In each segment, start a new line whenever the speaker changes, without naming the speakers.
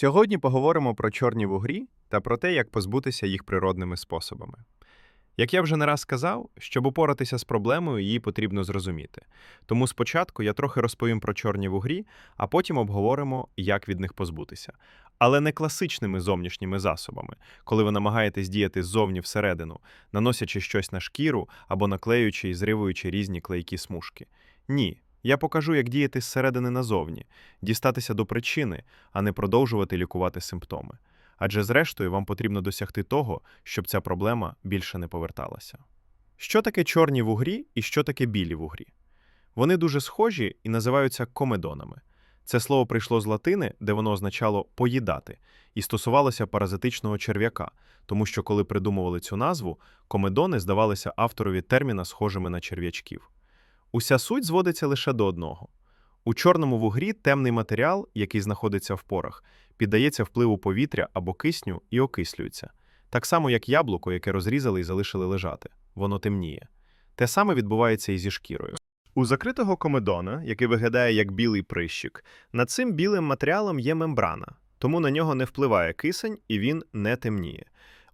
Сьогодні поговоримо про чорні вугрі та про те, як позбутися їх природними способами. Як я вже не раз сказав, щоб упоратися з проблемою, її потрібно зрозуміти. Тому спочатку я трохи розповім про чорні вугрі, а потім обговоримо, як від них позбутися. Але не класичними зовнішніми засобами, коли ви намагаєтесь діяти ззовні всередину, наносячи щось на шкіру або наклеюючи і зривуючи різні клейкі смужки. Ні. Я покажу, як діяти зсередини назовні, дістатися до причини, а не продовжувати лікувати симптоми. Адже, зрештою, вам потрібно досягти того, щоб ця проблема більше не поверталася. Що таке чорні вугрі і що таке білі вугрі? Вони дуже схожі і називаються комедонами. Це слово прийшло з латини, де воно означало поїдати, і стосувалося паразитичного черв'яка, тому що коли придумували цю назву, комедони здавалися авторові терміна схожими на черв'ячків. Уся суть зводиться лише до одного. У чорному вугрі темний матеріал, який знаходиться в порах, піддається впливу повітря або кисню і окислюється. Так само, як яблуко, яке розрізали і залишили лежати. Воно темніє. Те саме відбувається і зі шкірою. У закритого комедона, який виглядає як білий прищик, над цим білим матеріалом є мембрана, тому на нього не впливає кисень і він не темніє.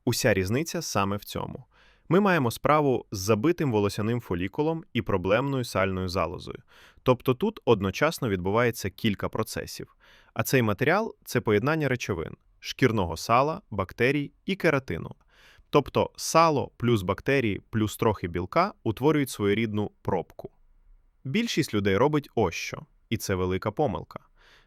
Уся різниця саме в цьому. Ми маємо справу з забитим волосяним фолікулом і проблемною сальною залозою. Тобто тут одночасно відбувається кілька процесів. А цей матеріал це поєднання речовин шкірного сала, бактерій і кератину. Тобто сало плюс бактерії плюс трохи білка утворюють своєрідну пробку. Більшість людей робить ось що, і це велика помилка.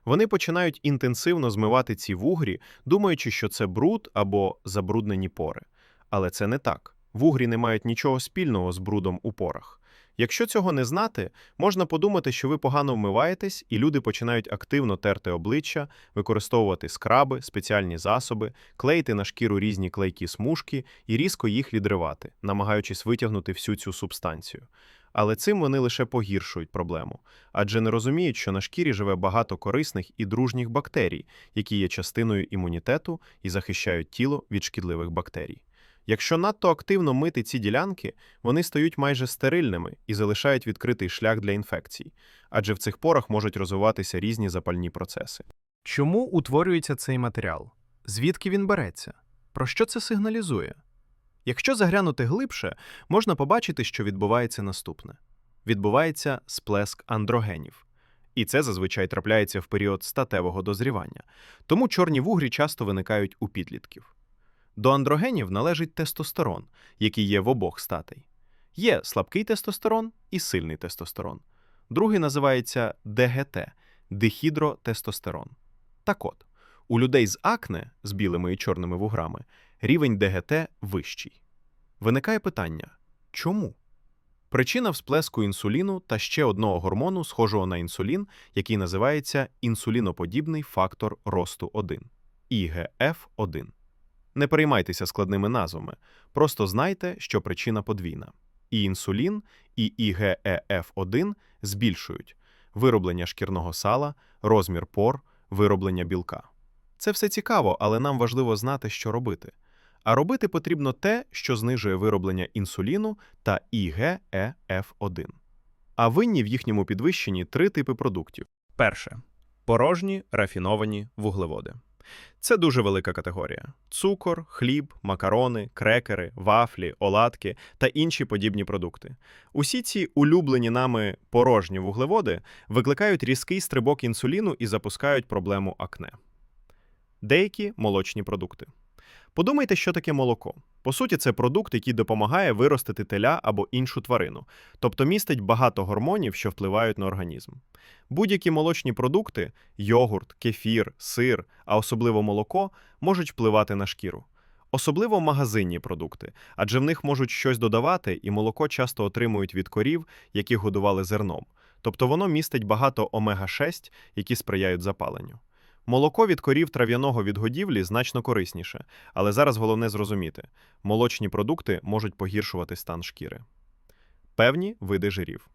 Вони починають інтенсивно змивати ці вугрі, думаючи, що це бруд або забруднені пори. Але це не так. Вугрі не мають нічого спільного з брудом у порах. Якщо цього не знати, можна подумати, що ви погано вмиваєтесь, і люди починають активно терти обличчя, використовувати скраби, спеціальні засоби, клеїти на шкіру різні клейкі смужки і різко їх відривати, намагаючись витягнути всю цю субстанцію. Але цим вони лише погіршують проблему, адже не розуміють, що на шкірі живе багато корисних і дружніх бактерій, які є частиною імунітету і захищають тіло від шкідливих бактерій. Якщо надто активно мити ці ділянки, вони стають майже стерильними і залишають відкритий шлях для інфекцій, адже в цих порах можуть розвиватися різні запальні процеси.
Чому утворюється цей матеріал? Звідки він береться? Про що це сигналізує? Якщо заглянути глибше, можна побачити, що відбувається наступне: відбувається сплеск андрогенів. І це зазвичай трапляється в період статевого дозрівання, тому чорні вугрі часто виникають у підлітків. До андрогенів належить тестостерон, який є в обох статей. Є слабкий тестостерон і сильний тестостерон. Другий називається ДГТ дихідротестостерон. Так от, у людей з акне з білими і чорними вуграми рівень ДГТ вищий. Виникає питання чому? Причина всплеску інсуліну та ще одного гормону, схожого на інсулін, який називається інсуліноподібний фактор росту 1 ІГФ-1. Не переймайтеся складними назвами, просто знайте, що причина подвійна. І інсулін, і ІГЕФ1 збільшують вироблення шкірного сала, розмір пор, вироблення білка. Це все цікаво, але нам важливо знати, що робити. А робити потрібно те, що знижує вироблення інсуліну та ІГЕФ1. А винні в їхньому підвищенні три типи продуктів. Перше порожні рафіновані вуглеводи. Це дуже велика категорія: цукор, хліб, макарони, крекери, вафлі, оладки та інші подібні продукти. Усі ці улюблені нами порожні вуглеводи викликають різкий стрибок інсуліну і запускають проблему акне. Деякі молочні продукти. Подумайте, що таке молоко. По суті, це продукт, який допомагає виростити теля або іншу тварину, тобто містить багато гормонів, що впливають на організм. Будь-які молочні продукти йогурт, кефір, сир, а особливо молоко, можуть впливати на шкіру. Особливо магазинні продукти, адже в них можуть щось додавати, і молоко часто отримують від корів, які годували зерном. Тобто воно містить багато омега-6, які сприяють запаленню. Молоко від корів трав'яного відгодівлі значно корисніше, але зараз головне зрозуміти: молочні продукти можуть погіршувати стан шкіри. Певні види жирів.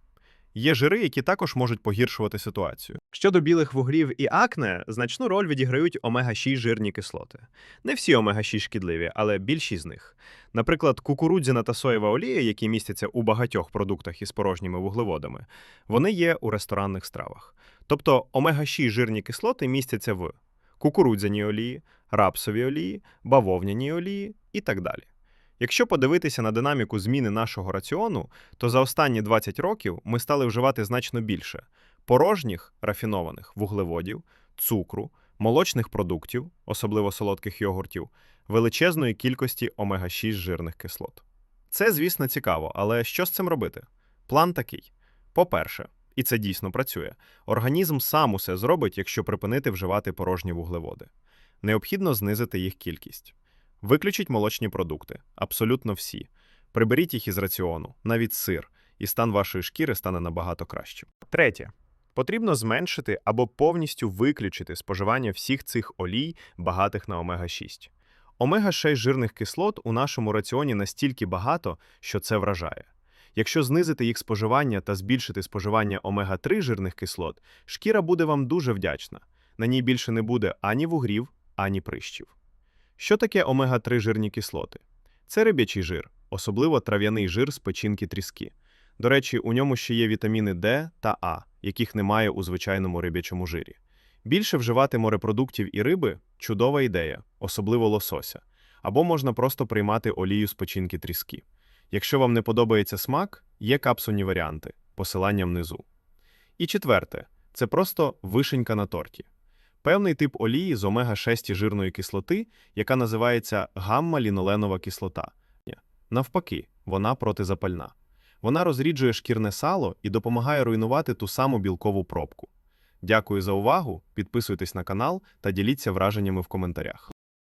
Є жири, які також можуть погіршувати ситуацію. Щодо білих вуглів і акне, значну роль відіграють омега-6 жирні кислоти. Не всі омега-6 шкідливі, але більшість з них. Наприклад, кукурудзяна та соєва олія, які містяться у багатьох продуктах із порожніми вуглеводами, вони є у ресторанних стравах. Тобто омега-6 жирні кислоти містяться в
кукурудзяні олії, рапсові олії, бавовняні олії і так далі. Якщо подивитися на динаміку зміни нашого раціону, то за останні 20 років ми стали вживати значно більше порожніх рафінованих вуглеводів, цукру, молочних продуктів, особливо солодких йогуртів, величезної кількості омега-6 жирних кислот. Це, звісно, цікаво, але що з цим робити? План такий: по-перше, і це дійсно працює, організм сам усе зробить, якщо припинити вживати порожні вуглеводи. Необхідно знизити їх кількість. Виключіть молочні продукти, абсолютно всі. Приберіть їх із раціону, навіть сир, і стан вашої шкіри стане набагато кращим. Третє. Потрібно зменшити або повністю виключити споживання всіх цих олій, багатих на омега-6. Омега-6 жирних кислот у нашому раціоні настільки багато, що це вражає. Якщо знизити їх споживання та збільшити споживання омега-3 жирних кислот, шкіра буде вам дуже вдячна. На ній більше не буде ані вугрів, ані прищів. Що таке омега-3 жирні кислоти? Це риб'ячий жир, особливо трав'яний жир з печінки тріски. До речі, у ньому ще є вітаміни Д та А, яких немає у звичайному риб'ячому жирі. Більше вживати морепродуктів і риби чудова ідея, особливо лосося. Або можна просто приймати олію з печінки тріски. Якщо вам не подобається смак, є капсульні варіанти, посилання внизу. І четверте це просто вишенька на торті. Певний тип олії з омега-6 жирної кислоти, яка називається гамма-ліноленова кислота. Навпаки, вона протизапальна. Вона розріджує шкірне сало і допомагає руйнувати ту саму білкову пробку. Дякую за увагу, підписуйтесь на канал та діліться враженнями в коментарях.